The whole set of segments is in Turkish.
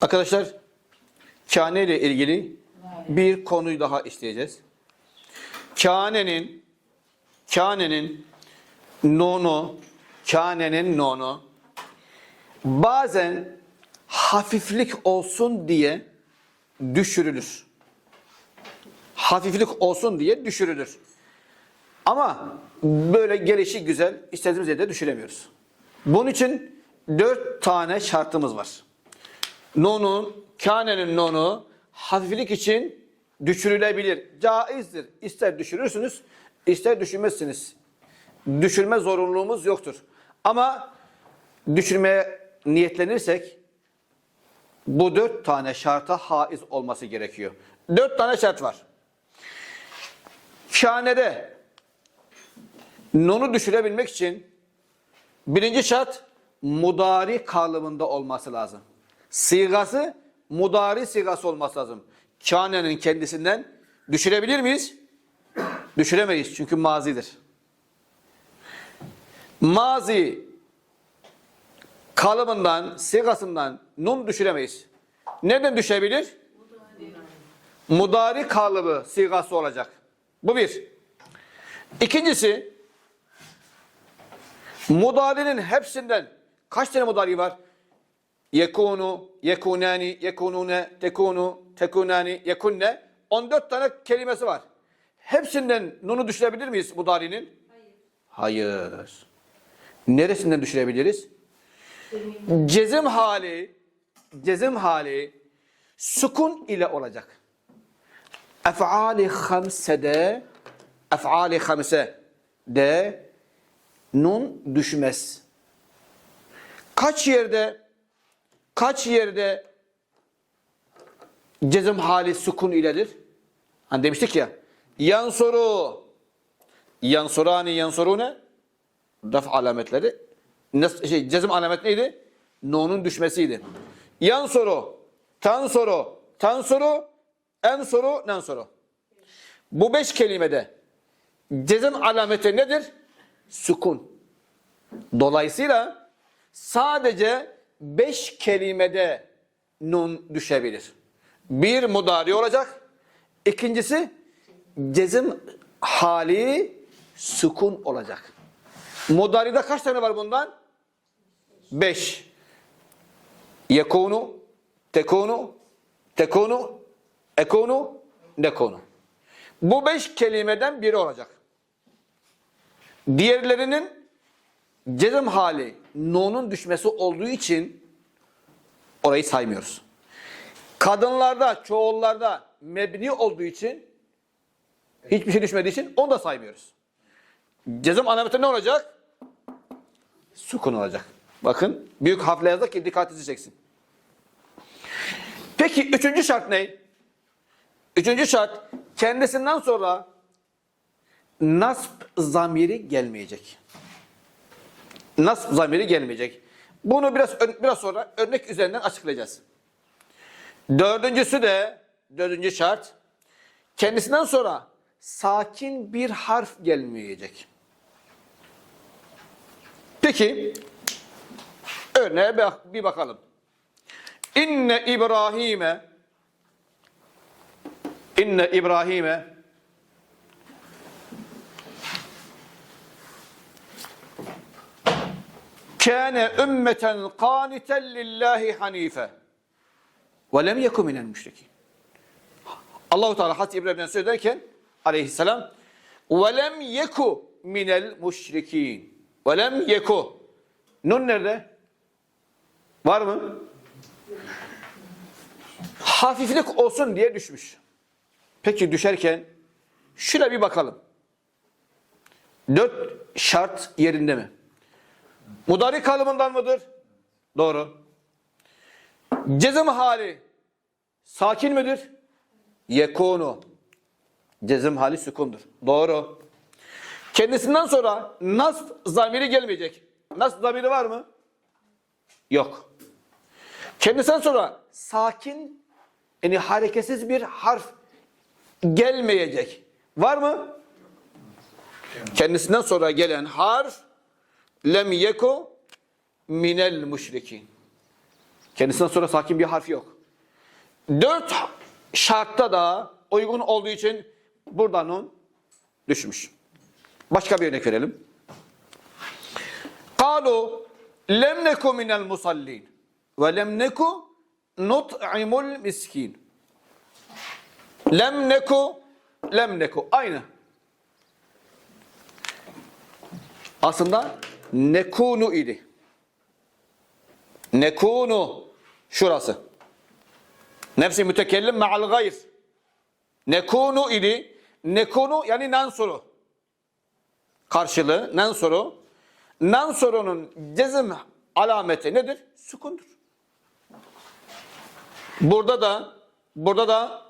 Arkadaşlar kâne ile ilgili bir konuyu daha işleyeceğiz. Kânenin kânenin nonu kânenin nonu bazen hafiflik olsun diye düşürülür. Hafiflik olsun diye düşürülür. Ama böyle gelişi güzel istediğimiz yerde düşüremiyoruz. Bunun için dört tane şartımız var. Nonun, kânenin nonu hafiflik için düşürülebilir. Caizdir. İster düşürürsünüz, ister düşürmezsiniz. Düşürme zorunluluğumuz yoktur. Ama düşürmeye niyetlenirsek bu dört tane şarta haiz olması gerekiyor. Dört tane şart var. Kânede nonu düşürebilmek için birinci şart mudari kalıbında olması lazım. Sigası mudari sigası olması lazım. Kânenin kendisinden düşürebilir miyiz? Düşüremeyiz çünkü mazidir. Mazi kalıbından, sigasından nun düşüremeyiz. Nereden düşebilir? Mudari kalıbı sigası olacak. Bu bir. İkincisi, mudarinin hepsinden kaç tane mudari var? Yekunu, yekunani, yekunune, tekunu, tekunani, yekunne. 14 tane kelimesi var. Hepsinden nunu düşürebilir miyiz mudarinin? Hayır. Hayır. Neresinden düşürebiliriz? Cezim hali, cezim hali sukun ile olacak. Ef'ali hamsede, ef'ali hamse de nun düşmez. Kaç yerde kaç yerde cezim hali sukun iledir? Hani demiştik ya yansuru yansurani yansurune raf alametleri şey, cezim alamet neydi? Nun'un düşmesiydi. Yansuru, tansuru, tansuru, ensuru, nansuru. Bu beş kelimede cezim alameti nedir? Sukun. Dolayısıyla sadece beş kelimede nun düşebilir. Bir mudari olacak. İkincisi cezim hali sukun olacak. Mudari'de kaç tane var bundan? Beş. Yekunu, tekunu, tekunu, ekunu, nekunu. Bu beş kelimeden biri olacak. Diğerlerinin cezim hali nunun düşmesi olduğu için orayı saymıyoruz. Kadınlarda, çoğullarda mebni olduğu için hiçbir şey düşmediği için onu da saymıyoruz. Cezim alameti ne olacak? Sukun olacak. Bakın büyük harfle yazdık ki dikkatinizi çeksin. Peki üçüncü şart ne? Üçüncü şart kendisinden sonra nasb zamiri gelmeyecek. Nasb zamiri gelmeyecek. Bunu biraz biraz sonra örnek üzerinden açıklayacağız. Dördüncüsü de dördüncü şart kendisinden sonra sakin bir harf gelmeyecek. Peki örneğe bir bakalım. İnne İbrahim'e İnne İbrahim'e kâne ümmeten kâniten lillahi hanife ve lem yeku minel müşrikin. Allahu Teala Hazreti İbrahim'den söylerken aleyhisselam ve lem yeku minel müşrikin. Ve lem yeku. Nun nerede? Var mı? Hafiflik olsun diye düşmüş. Peki düşerken şuna bir bakalım. Dört şart yerinde mi? Mudari kalıbından mıdır? Doğru. Cezim hali sakin midir? Yekunu. Cezim hali sükundur. Doğru. Kendisinden sonra nas zamiri gelmeyecek. Nas zamiri var mı? Yok. Kendisinden sonra sakin yani hareketsiz bir harf gelmeyecek. Var mı? Kendisinden sonra gelen harf lem yeko minel müşrikin. Kendisinden sonra sakin bir harf yok. Dört şartta da uygun olduğu için burada nun düşmüş. Başka bir örnek verelim. Kalu lem neku minel musallin ve lem neku nut'imul miskin. Lem neku lem neku. Aynı. Aslında nekunu idi. Nekunu şurası. Nefsi mütekellim ma'al gayr. Nekunu idi. Nekunu yani nansuru. Karşılığı nansuru. Nansurunun cezim alameti nedir? Sukundur. Burada da burada da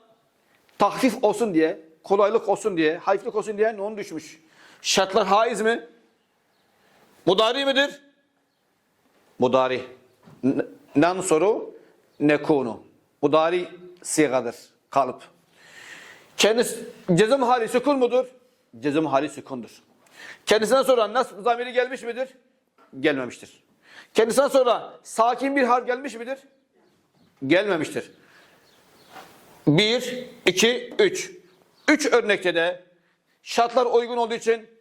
tahfif olsun diye, kolaylık olsun diye, hafiflik olsun diye nun düşmüş. Şartlar haiz mi? Mudari midir? Mudari. N- Nansuru nekunu. Mudari sigadır. Kalıp. Kendisi cezim hali sükun mudur? Cezim hali sükundur. Kendisinden sonra nasb zamiri gelmiş midir? Gelmemiştir. Kendisinden sonra sakin bir harf gelmiş midir? Gelmemiştir. Bir, iki, üç. Üç örnekte de şartlar uygun olduğu için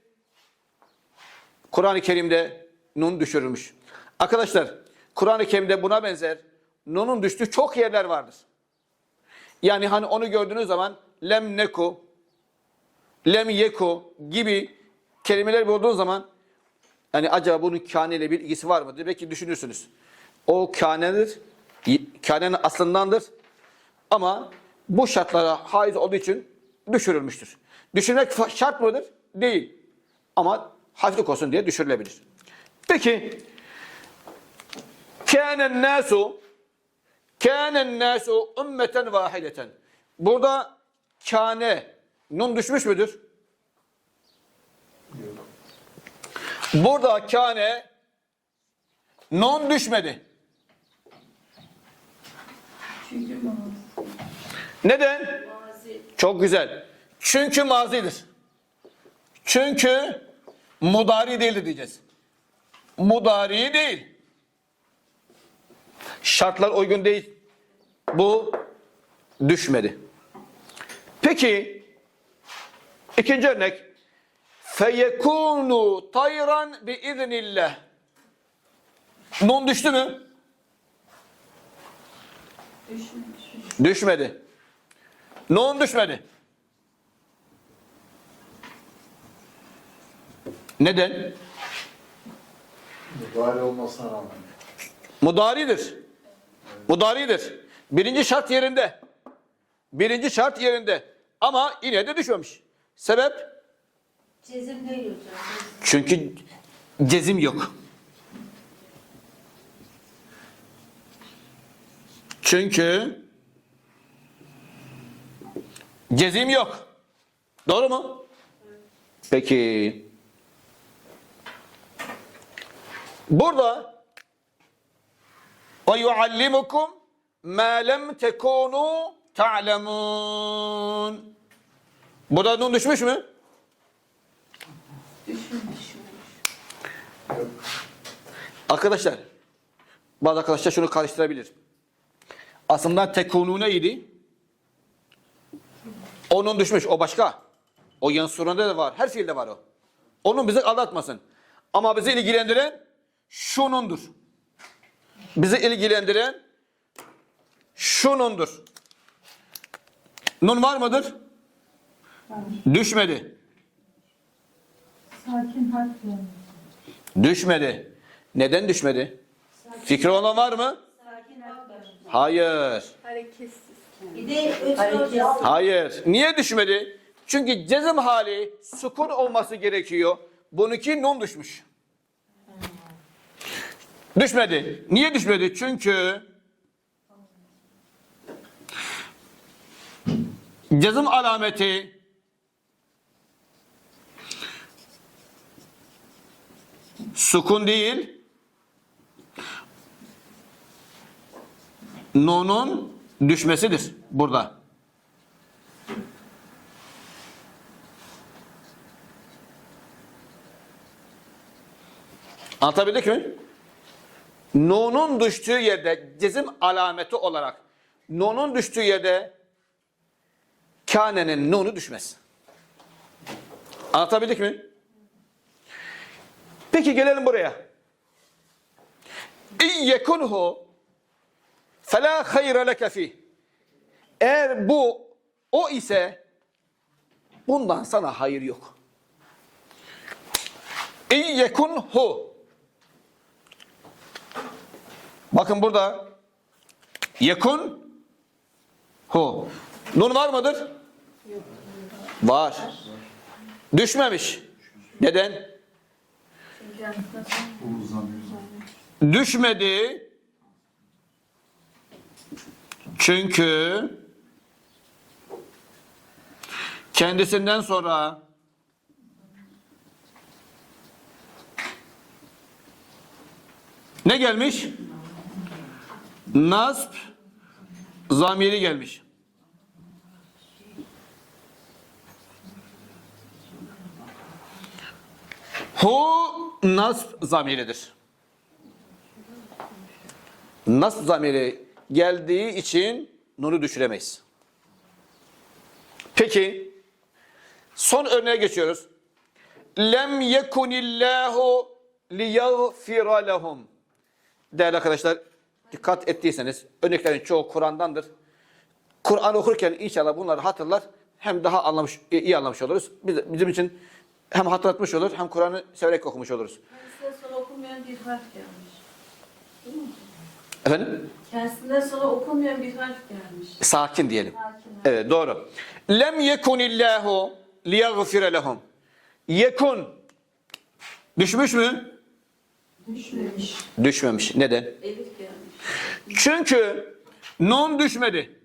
Kur'an-ı Kerim'de nun düşürülmüş. Arkadaşlar Kur'an-ı Kerim'de buna benzer nunun düştüğü çok yerler vardır. Yani hani onu gördüğünüz zaman lem neku, lem yeku gibi kelimeler bulduğun zaman yani acaba bunun kâne ile bir ilgisi var mı diye belki düşünürsünüz. O kânedir, kânenin aslındandır ama bu şartlara haiz olduğu için düşürülmüştür. Düşürmek fa- şart mıdır? Değil. Ama hafiflik olsun diye düşürülebilir. Peki kânen nâsu kânen nâsu ümmeten vahideten. Burada kâne nun düşmüş müdür? Burada kâne nun düşmedi. Neden? Mazi. Çok güzel. Çünkü mazidir. Çünkü mudari değildir diyeceğiz. Mudari değil. Şartlar uygun değil. Bu düşmedi. Peki ikinci örnek feyekunu tayran bi iznillah. Nun düştü mü? Düşmedi. Nun düşmedi. Neden? Müdahale olmasına rağmen. Mudaridir. Mudaridir. Birinci şart yerinde. Birinci şart yerinde. Ama yine de düşmemiş. Sebep? Cezim değil hocam. Çünkü cezim yok. Çünkü cezim yok. Doğru mu? Peki. Burada ve yuallimukum ma lem tekunu ta'lemun. Burada nun düşmüş mü? Yok. Arkadaşlar, bazı arkadaşlar şunu karıştırabilir. Aslında tekunu neydi? Onun düşmüş, o başka. O yansurunda da var, her fiilde var o. Onun bizi aldatmasın. Ama bizi ilgilendiren şunundur. Bizi ilgilendiren şunundur. Nun var mıdır? Var. Düşmedi. Sakin harf. Düşmedi. Neden düşmedi? Fikri olan var mı? Sakin. Hayır. Hareketsiz. Bir de. Hayır. Niye düşmedi? Çünkü cezim hali sukun olması gerekiyor. Bununki nun düşmüş. Düşmedi. Niye düşmedi? Çünkü cezim alameti sukun değil nunun düşmesidir burada. Anlatabildik mi? Nunun düştüğü yerde cezim alameti olarak nunun düştüğü yerde kânenin nunu düşmez. Anlatabildik mi? Peki gelelim buraya. İn yekunhu felâ hayra leke fih. Eğer bu o ise bundan sana hayır yok. İn yekunhu Bakın burada yekun hu. Nun var mıdır? Var. Düşmemiş. Neden? Düşmedi. Çünkü kendisinden sonra ne gelmiş? Nasb zamiri gelmiş. Hu nasb zamiridir. Nasb zamiri geldiği için nunu düşüremeyiz. Peki son örneğe geçiyoruz. Lem yekunillahu liyaghfira lehum. Değerli arkadaşlar dikkat ettiyseniz örneklerin çoğu Kur'an'dandır. Kur'an okurken inşallah bunları hatırlar hem daha anlamış iyi anlamış oluruz. Biz- Bizim için hem hatırlatmış olur hem Kur'an'ı severek okumuş oluruz. Kendisinden sonra okunmayan bir harf gelmiş. Değil mi? Efendim? Kendisinden sonra okunmayan bir harf gelmiş. Sakin diyelim. Sakin. Evet doğru. Lem yekunillahu liyaghfire lehum. Yekun düşmüş mü? Düşmemiş. Düşmemiş. Neden? Elif gelmiş. Çünkü nun düşmedi.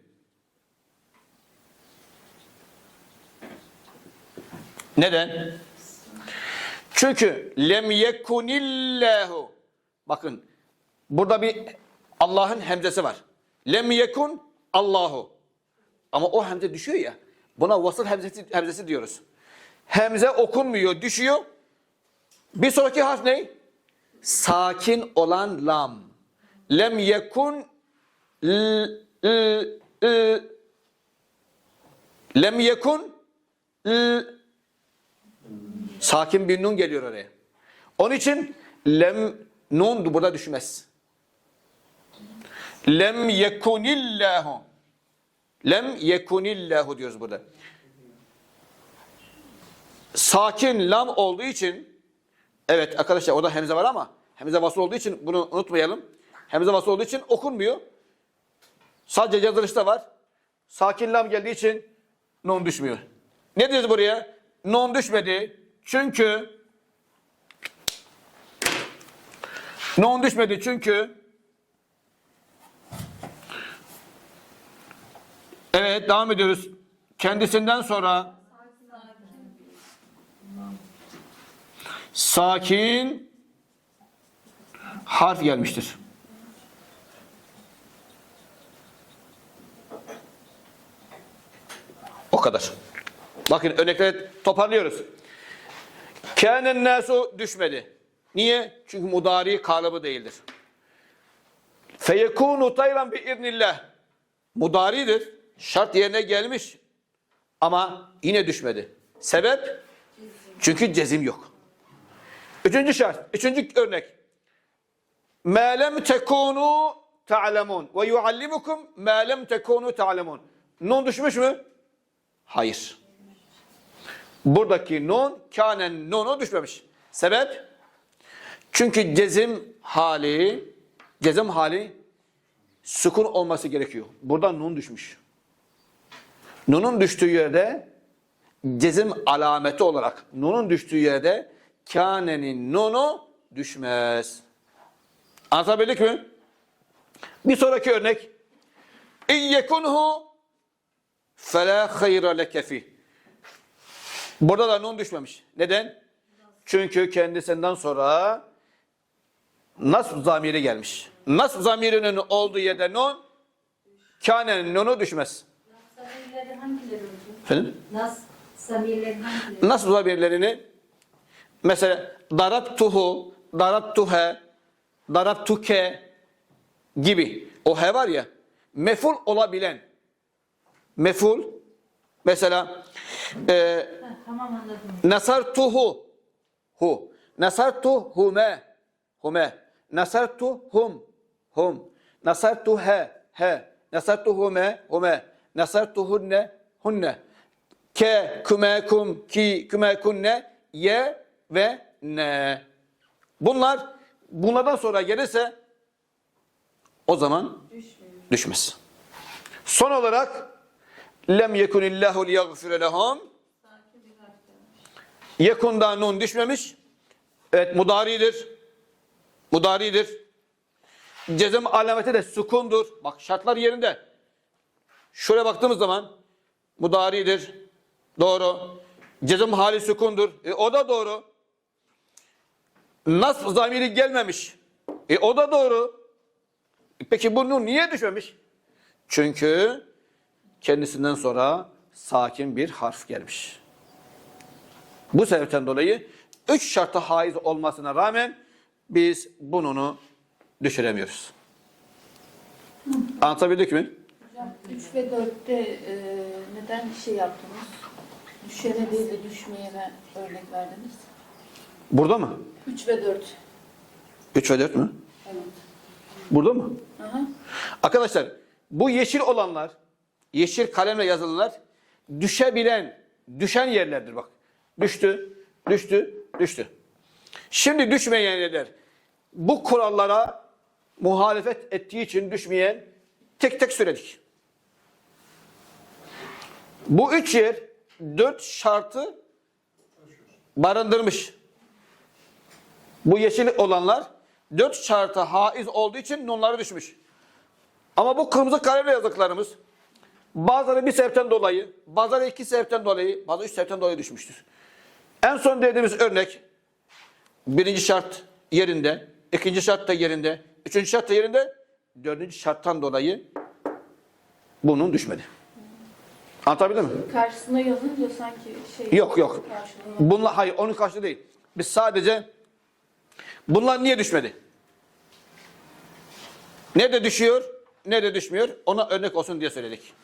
Neden? Çünkü lem yekunillahu. Bakın burada bir Allah'ın hemzesi var. Lem yekun Allahu. Ama o hemze düşüyor ya. Buna vasıl hemzesi, hemzesi diyoruz. Hemze okunmuyor, düşüyor. Bir sonraki harf ne? Sakin olan lam. Lem yekun lem yekun sakin bir nun geliyor oraya. Onun için lem nun burada düşmez. Lem yekunillahu. Lem yekunillahu diyoruz burada. Sakin lam olduğu için evet arkadaşlar orada hemze var ama hemze vasıl olduğu için bunu unutmayalım. Hemze vasıl olduğu için okunmuyor. Sadece yazılışta var. Sakin lam geldiği için non düşmüyor. Ne diyoruz buraya? Non düşmedi. Çünkü non düşmedi çünkü Evet devam ediyoruz. Kendisinden sonra sakin harf gelmiştir. kadar. Bakın örnekleri toparlıyoruz. Kânen nasu düşmedi. Niye? Çünkü mudari kalıbı değildir. Feyekûnu tayran bi iznillah. Mudaridir. Şart yerine gelmiş. Ama yine düşmedi. Sebep? Çünkü cezim yok. Üçüncü şart. Üçüncü örnek. مَا لَمْ تَكُونُوا تَعْلَمُونَ وَيُعَلِّمُكُمْ مَا لَمْ تَكُونُوا تَعْلَمُونَ Nun düşmüş mü? Hayır. Buradaki nun kânen nunu düşmemiş. Sebep? Çünkü cezim hali cezim hali sukun olması gerekiyor. Burada nun düşmüş. Nunun düştüğü yerde cezim alameti olarak nunun düştüğü yerde kânenin nunu düşmez. Anlatabildik mi? Bir sonraki örnek. İn yekunhu felâ hayra leke fih. Burada da nun düşmemiş. Neden? Çünkü kendisinden sonra nasb zamiri gelmiş. Nasb zamirinin olduğu yerde nun, kânenin nunu düşmez. Efendim? Nas, samirleri hangileri? Nasb zamirlerini mesela darabtuhu, darabtuhe, darabtuke gibi. O he var ya meful olabilen meful mesela e, tamam anladım. nasartuhu. Hu. Nasartuhume. Hume. Nasartuhum. Hum. Nasartuhe. He. Nasartuhume. Hume. Nasartuhunne. Hunne. Ke küme kum ki küme kunne ye ve ne. Bunlar bunlardan sonra gelirse o zaman düşmez. Son olarak lem yekunillahu liyaghfire lehum. Yekundan nun düşmemiş. Evet mudaridir. Mudaridir. Cezim alameti de sukundur. Bak şartlar yerinde. Şuraya baktığımız zaman mudaridir. Doğru. Cezim hali sukundur. E, o da doğru. Nasb zamiri gelmemiş. E, o da doğru. Peki bu nun niye düşmemiş? Çünkü kendisinden sonra sakin bir harf gelmiş. Bu sebepten dolayı üç şarta haiz olmasına rağmen biz bununu düşüremiyoruz. Anlatabildik mi? Hocam 3 ve 4'te e, neden şey yaptınız? Düşene değil de düşmeyene örnek verdiniz. Burada mı? 3 ve 4. 3 ve 4 mü? Evet. Burada mı? Aha. Arkadaşlar bu yeşil olanlar, yeşil kalemle yazılılar düşebilen, düşen yerlerdir bak. Düştü, düştü, düştü. Şimdi düşmeyen yerler. Bu kurallara muhalefet ettiği için düşmeyen tek tek söyledik. Bu üç yer dört şartı barındırmış. Bu yeşil olanlar dört şarta haiz olduğu için nonları düşmüş. Ama bu kırmızı kalemle yazdıklarımız bazıları bir sebepten dolayı, bazıları iki sebepten dolayı, bazı üç sebepten dolayı düşmüştür. En son dediğimiz örnek birinci şart yerinde, ikinci şart da yerinde, üçüncü şart da yerinde, dördüncü şarttan dolayı bunun düşmedi. Anlatabildim mi? Karşısına yazınca sanki şey... Yok yok. Karşılığında. Bunlar hayır onun karşılığı değil. Biz sadece bunlar niye düşmedi? Ne de düşüyor, ne de düşmüyor. Ona örnek olsun diye söyledik.